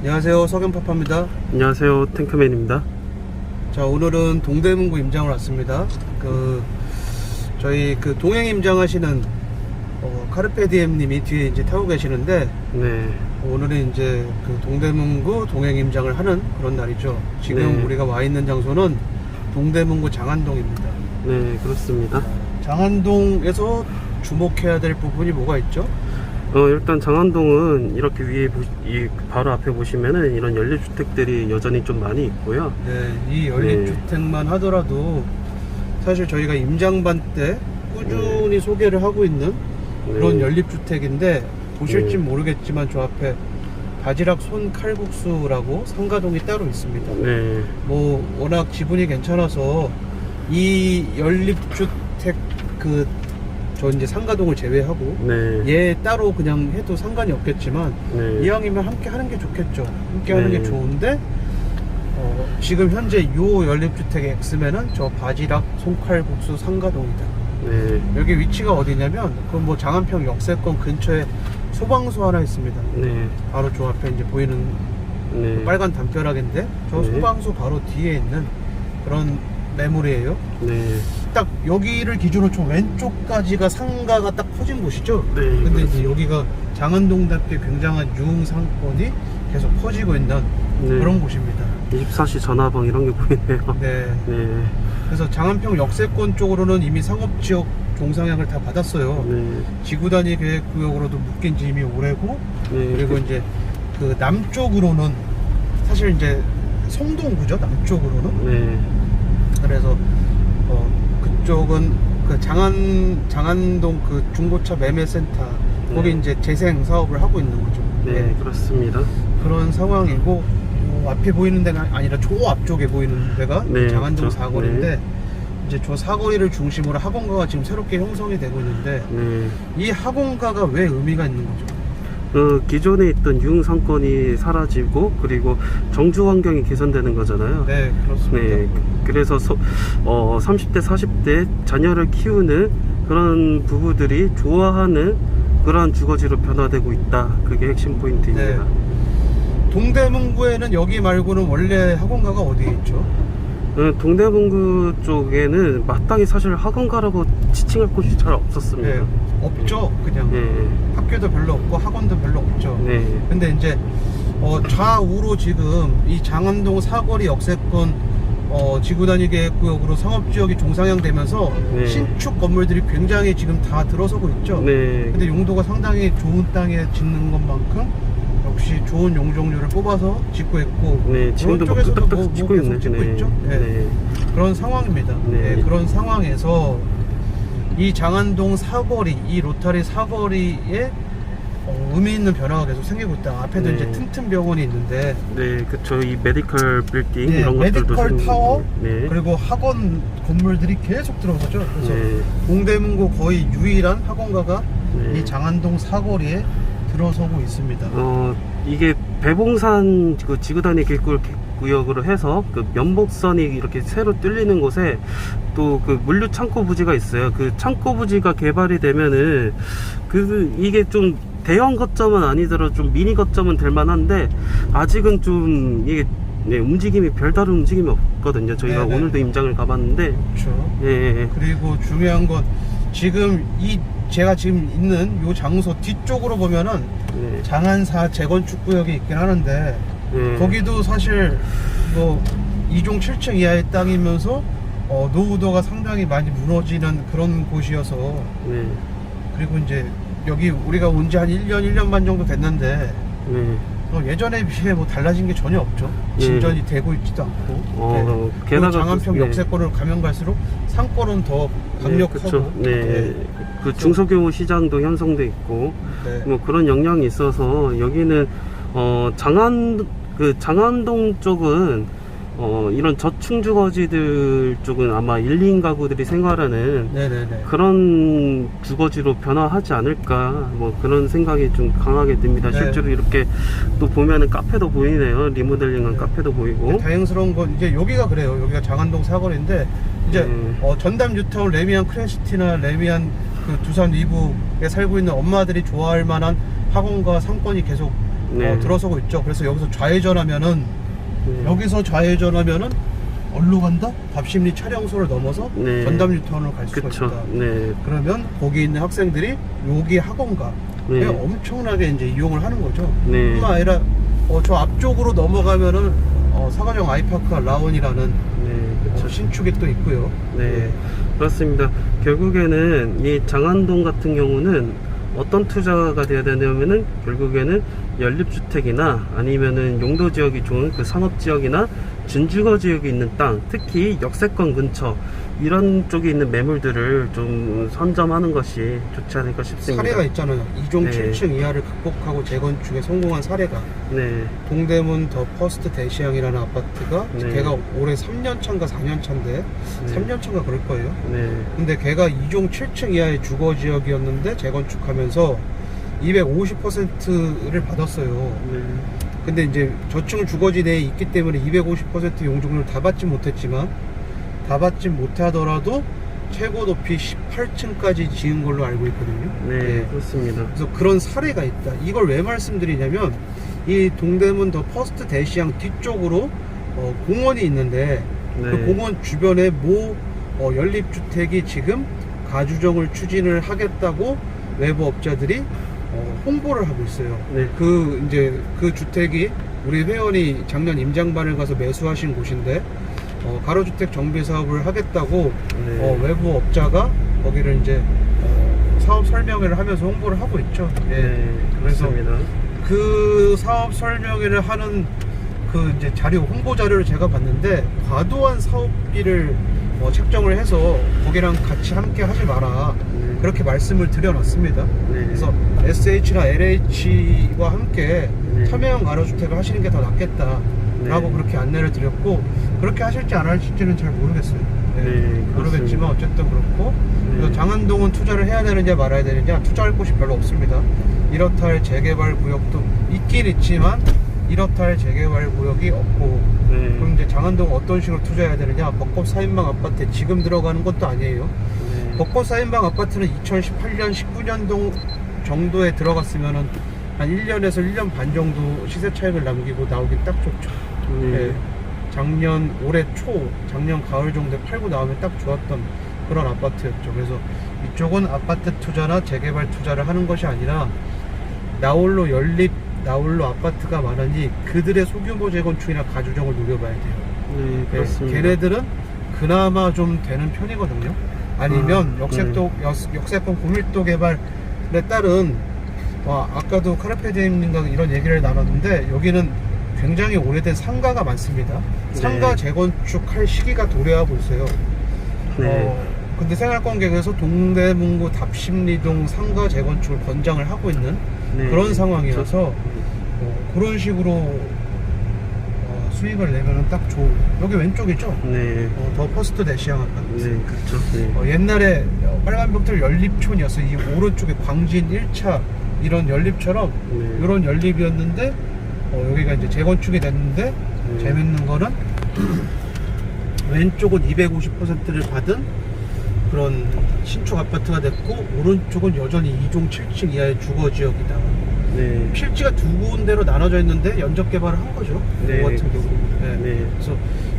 안녕하세요. 석연파파입니다. 안녕하세요. 탱크맨입니다. 자 오늘은 동대문구 임장을 왔습니다. 그 저희 그 동행 임장하시는 어, 카르페디엠 님이 뒤에 이제 타고 계시는데 네. 오늘은 이제 그 동대문구 동행 임장을 하는 그런 날이죠. 지금 네. 우리가 와 있는 장소는 동대문구 장안동입니다. 네, 그렇습니다. 장안동에서 주목해야 될 부분이 뭐가 있죠? 어, 일단 장안동은 이렇게 위에 보, 이 바로 앞에 보시면은 이런 연립주택들이 여전히 좀 많이 있고요 네, 이 연립주택만 하더라도 사실 저희가 임장반 때 꾸준히 소개를 하고 있는 그런 네. 연립주택인데 보실지 네. 모르겠지만 저 앞에 바지락 손 칼국수라고 상가동이 따로 있습니다. 네, 뭐 워낙 지분이 괜찮아서 이 연립주택 그 저 이제 상가동을 제외하고 네, 얘 따로 그냥 해도 상관이 없겠지만 네. 이왕이면 함께 하는 게 좋겠죠. 함께 하는 네. 게 좋은데 어, 지금 현재 요 연립주택의 엑스맨은 저 바지락 손칼국수 상가동이다. 네, 여기 위치가 어디냐면 그 뭐 장안평 역세권 근처에 소방서 하나 있습니다. 네, 바로 저 앞에 이제 보이는 네, 빨간 담벼락인데 저 네. 소방서 바로 뒤에 있는 그런 매물이에요. 네, 딱 여기를 기준으로 저 왼쪽까지가 상가가 딱 퍼진 곳이죠. 네, 근데 이제 여기가 장안동답게 굉장한 유흥 상권이 계속 퍼지고 있는 네. 그런 곳입니다. 24시 전화방 이런 게 보이네요 네. 네, 그래서 장안평 역세권 쪽으로는 이미 상업지역 종상향을 다 받았어요. 네, 지구 단위 계획구역으로도 묶인 지 이미 오래고 네, 그리고 이제 그 남쪽으로는 사실 이제 성동구죠 남쪽으로는 네, 쪽은 그 장안 장안동 그 중고차 매매센터 거기 네. 이제 재생 사업을 하고 있는 거죠. 네, 네. 그렇습니다 그런 상황이고 어, 앞에 보이는 데가 아니라 저 앞쪽에 보이는 데가 네, 장안동 그렇죠. 사거리인데 이제 저 사거리를 중심으로 학원가가 지금 새롭게 형성이 되고 있는데 네. 이 학원가가 왜 의미가 있는 거죠? 그 기존에 있던 유흥 상권이 사라지고 그리고 정주 환경이 개선되는 거잖아요. 네 그렇습니다. 네, 그래서 서, 어, 30대, 40대 자녀를 키우는 그런 부부들이 좋아하는 그런 주거지로 변화되고 있다. 그게 핵심 포인트입니다. 동대문구에는 여기 말고는 원래 학원가가 어디에 있죠? 어, 동대문구 쪽에는 마땅히 사실 학원가라고 지칭할 곳이 잘 없었습니다. 네, 없죠. 그냥 네, 학교도 별로 없고 학원도 별로 없죠. 네, 근데 이제 어, 좌우로 지금 이 장안동 사거리 역세권 어, 지구 단위 계획구역으로 상업지역이 종상향되면서 네. 신축 건물들이 굉장히 지금 다 들어서고 있죠. 네, 근데 용도가 상당히 좋은 땅에 짓는 것만큼 역시 좋은 용적률을 뽑아서 짓고 있고 네, 지금도 막 쪽에서도 뭐- 뭐 찍고 계속 있네. 짓고 네, 있죠. 네. 네, 그런 상황입니다. 네. 네, 그런 상황에서 이 장안동 사거리, 이 로타리 사거리에 어, 의미 있는 변화가 계속 생기고 있다. 앞에도 네. 이제 튼튼 병원이 있는데 네, 그쵸. 이 메디컬 빌딩 네, 이런 것들도 메디컬 생기고, 타워 네, 그리고 학원 건물들이 계속 들어서죠. 그래서 네, 동대문구 거의 유일한 학원가가 네. 이 장안동 사거리에 들어서고 있습니다. 어 이게 배봉산 그 지구단위 길구 구역으로 해서 그 면목선이 이렇게 새로 뚫리는 곳에 또 그 물류 창고 부지가 있어요. 그 창고 부지가 개발이 되면은 그 이게 좀 대형 거점은 아니더라도 좀 미니 거점은 될 만한데 아직은 좀 이게 네, 움직임이 별다른 움직임이 없거든요. 저희가 네네. 오늘도 임장을 가봤는데 그렇죠. 예, 예, 그리고 중요한 건 지금 이 제가 지금 있는 요 장소 뒤쪽으로 보면은 예, 장안사 재건축 구역이 있긴 하는데 예. 거기도 사실 뭐 2종 7층 이하의 땅이면서 어, 노후도가 상당히 많이 무너지는 그런 곳이어서 네, 그리고 이제 여기 우리가 온 지 한 1년 1년 반 정도 됐는데 네. 어, 예전에 비해 뭐 달라진 게 전혀 없죠. 예. 진전이 되고 있지도 않고. 어, 네. 게다가 그리고 장안평 그- 네. 역세권을 가면 갈수록 상권은 더 강력하고. 네, 그쵸. 네. 그 중소규모 시장도 형성돼 있고 네. 뭐 그런 영향이 있어서 여기는 어 장안 그 장안동 쪽은 어 이런 저층 주거지들 쪽은 아마 1, 2인 가구들이 생활하는 네네네. 그런 주거지로 변화하지 않을까 뭐 그런 생각이 좀 강하게 듭니다. 네. 실제로 이렇게 또 보면은 카페도 보이네요. 리모델링한 네. 카페도 보이고. 다행스러운 건 이제 여기가 그래요. 여기가 장안동 사거리인데 이제 음. 어, 전담 뉴타운 레미안 크레시티나 레미안 그 두산 위브에 살고 있는 엄마들이 좋아할 만한 학원과 상권이 계속 네. 어, 들어서고 있죠. 그래서 여기서 좌회전하면은 네. 여기서 좌회전하면은 어디로 간다? 답심리 촬영소를 넘어서 네. 전담 유턴을 갈 수가 그쵸. 있다. 네. 그러면 거기 있는 학생들이 여기 학원가 네. 엄청나게 이제 이용을 하는 거죠. 네. 뿐만 아니라 어, 저 앞쪽으로 넘어가면은 어, 사과정 아이파크 라운이라는 네. 어, 신축이 또 있고요. 네, 그렇습니다. 결국에는 이 장안동 같은 경우는 어떤 투자가 돼야 되냐면은 결국에는 연립주택이나 아니면은 용도 지역이 좋은 그 산업 지역이나 준주거 지역이 있는 땅, 특히 역세권 근처 이런 쪽에 있는 매물들을 좀 선점하는 것이 좋지 않을까 싶습니다. 사례가 있잖아요. 이종 네. 7층 이하를 극복하고 재건축에 성공한 사례가 네, 동대문 더 퍼스트 대시양이라는 아파트가 네. 걔가 올해 3년 차인가 4년 차인데 3년 차인가 그럴 거예요. 네, 근데 걔가 이종 7층 이하의 주거 지역이었는데 재건축하면서 250%를 받았어요. 네, 근데 이제 저층 주거지 내에 있기 때문에 250% 용적률 다 받지 못했지만 다 받지 못하더라도 최고 높이 18층까지 지은 걸로 알고 있거든요. 네, 네. 그렇습니다. 그래서 그런 사례가 있다. 이걸 왜 말씀드리냐면 이 동대문 더 퍼스트 대시양 뒤쪽으로 어, 공원이 있는데 네, 그 공원 주변에 모 어, 연립주택이 지금 가주정을 추진을 하겠다고 외부 업자들이 어, 홍보를 하고 있어요. 네, 그 이제 그 주택이 우리 회원이 작년 임장반을 가서 매수하신 곳인데 어, 가로주택 정비 사업을 하겠다고 네, 어, 외부 업자가 거기를 이제 어, 사업 설명회를 하면서 홍보를 하고 있죠. 예. 네, 그래서 그렇습니다. 그 사업 설명회를 하는 그 이제 자료 홍보 자료를 제가 봤는데 과도한 사업비를 어, 책정을 해서 거기랑 같이 함께 하지 마라 네. 그렇게 말씀을 드려놨습니다. 네. 그래서 SH나 LH와 함께 네. 참여형 가로주택을 하시는 게 더 낫겠다라고 네. 그렇게 안내를 드렸고 그렇게 하실지 안 하실지는 잘 모르겠어요. 네, 네, 모르겠지만 어쨌든 그렇고 네. 장안동은 투자를 해야 되느냐 말아야 되느냐 투자할 곳이 별로 없습니다. 이렇다 할 재개발 구역도 있긴 있지만 이렇다 할 재개발 구역이 없고 네. 그럼 이제 장안동 어떤 식으로 투자해야 되느냐 벚꽃 4인방 아파트에 지금 들어가는 것도 아니에요. 네. 벚꽃 4인방 아파트는 2018년 19년도 정도에 들어갔으면은 한 1년에서 1년 반 정도 시세 차익을 남기고 나오긴 딱 좋죠. 네. 예, 작년 올해 초, 작년 가을 정도에 팔고 나오면 딱 좋았던 그런 아파트였죠. 그래서 이쪽은 아파트 투자나 재개발 투자를 하는 것이 아니라 나홀로 연립, 나홀로 아파트가 많으니 그들의 소규모 재건축이나 가주정을 노려봐야 돼요. 네, 예, 그렇습니다. 걔네들은 그나마 좀 되는 편이거든요. 아니면 아, 역세도 역- 역세권 고밀도 개발에 따른 와, 아까도 카르페디엠님과 이런 얘기를 나눴는데 여기는 굉장히 오래된 상가가 많습니다. 상가 네. 재건축할 시기가 도래하고 있어요. 네. 어, 근데 생활권계에서 동대문구 답심리동 상가 재건축을 권장을 하고 있는 네. 그런 상황이라서 저- 어, 그런 식으로 어, 수익을 내면은 딱 좋은 여기 왼쪽이죠? 네. 어, 더 퍼스트 대시양 아파트. 네, 그렇죠. 네. 어, 옛날에 빨간 벽돌 연립촌이었어요. 이 오른쪽에 광진 1차 이런 연립처럼 네. 이런 연립이었는데 어, 여기가 이제 재건축이 됐는데 네. 재밌는 거는 왼쪽은 250%를 받은 그런 신축 아파트가 됐고 오른쪽은 여전히 2종 7층 이하의 주거 지역이다. 네. 필지가 두 군데로 나눠져 있는데 연접 개발을 한 거죠. 네. 그거 같은 경우. 네. 네. 그래서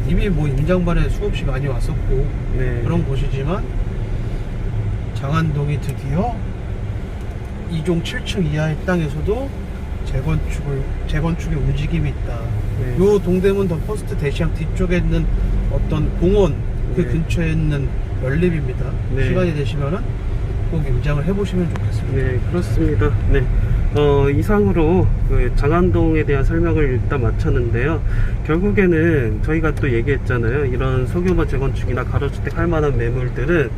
이미 뭐 임장반에 수없이 많이 왔었고 네. 그런 곳이지만 장안동이 드디어 2종 7층 이하의 땅에서도 재건축을 재건축의 움직임이 있다. 네. 요 동대문 더 퍼스트 대시양 뒤쪽에 있는 어떤 공원 그 네. 근처에 있는 연립입니다. 네. 시간이 되시면은 꼭 임장을 해보시면 좋겠습니다. 네, 그렇습니다. 네. 어, 이상으로 그 장안동에 대한 설명을 일단 마쳤는데요. 결국에는 저희가 또 얘기했잖아요. 이런 소규모 재건축이나 가로주택 할 만한 매물들은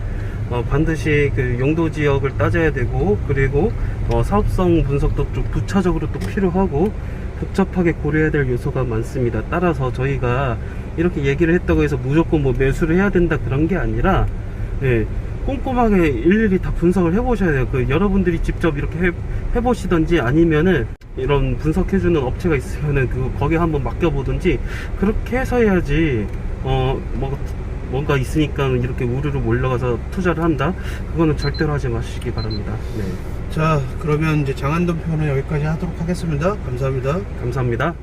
어, 반드시 그 용도 지역을 따져야 되고 그리고 어, 사업성 분석도 좀 부차적으로 또 필요하고 복잡하게 고려해야 될 요소가 많습니다. 따라서 저희가 이렇게 얘기를 했다고 해서 무조건 뭐 매수를 해야 된다 그런 게 아니라 예, 꼼꼼하게 일일이 다 분석을 해보셔야 돼요. 그 여러분들이 직접 이렇게 해, 해보시던지 아니면은 이런 분석해주는 업체가 있으면은 그 거기 한번 맡겨보든지 그렇게 해서 해야지 어 뭐 뭔가 있으니까 이렇게 우르르 몰려가서 투자를 한다. 그거는 절대로 하지 마시기 바랍니다. 네. 자, 그러면 이제 장안동 편은 여기까지 하도록 하겠습니다. 감사합니다. 감사합니다.